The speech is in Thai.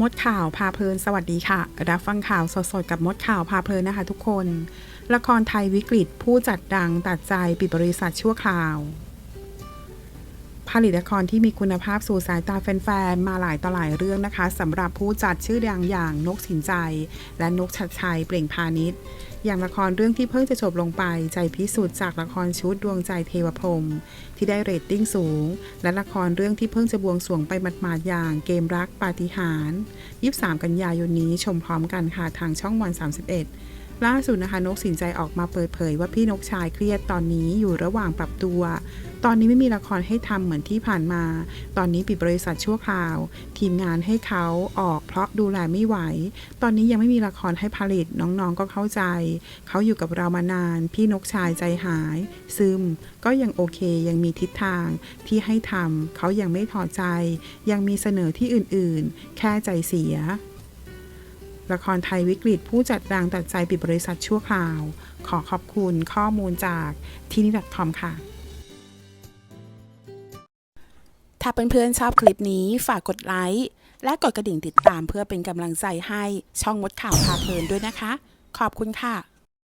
มดข่าวพาเพลินสวัสดีค่ะ รับฟังข่าวสดๆกับมดข่าวพาเพลินนะคะทุกคน ละครไทยวิกฤตผู้จัดดังตัดใจปิดบริษัทชั่วคราว ผลิตละครที่มีคุณภาพสู่สายตาแฟนๆ มาหลายต่อหลายเรื่องนะคะสำหรับผู้จัดชื่อดังอย่างนกสินใจ และนกชัดชัยเปล่งพาณิชย์ อย่างละครเรื่องที่เพิ่งจะจบลงไป ใจพิสูจน์จากละครชุดดวงใจเทวพรมที่ได้เรตติ้งสูง และละครเรื่องที่เพิ่งจะบวงสรวงไปหมาดๆอย่างเกมรักปาฏิหาริย์23 กันยายนนี้ชมพร้อมกันค่ะทางช่องวัน 31 ล่าสุดนะคะนกสินใจออกมาเปิดเผยว่าพี่นกชายเครียดตอนนี้อยู่ระหว่างปรับตัว ตอนนี้ไม่มีละครให้ทำเหมือนที่ผ่านมา ตอนนี้ปิดบริษัทชั่วคราว ทีมงานให้เขาออกเพราะดูแลไม่ไหว ตอนนี้ยังไม่มีละครให้ผลิตน้องๆก็เข้าใจ เขาอยู่กับเรามานาน พี่นกชายใจหาย ซึม ก็ยังโอเคยังมีทิศทางที่ให้ทำเขายังไม่ถอดใจ ยังมีเสนอที่อื่นๆ แค่ใจเสีย ละครไทยวิกฤตผู้จัดดังตัดใจปิดบริษัทชั่วคราว ขอขอบคุณข้อมูลจากที่นี่ .com ค่ะ ถ้าเพื่อนๆชอบคลิปนี้ฝากกดไลค์และกดกระดิ่งติดตามเพื่อเป็นกำลังใจให้ช่องมดข่าวพาเพลินด้วยนะคะ ขอบคุณค่ะ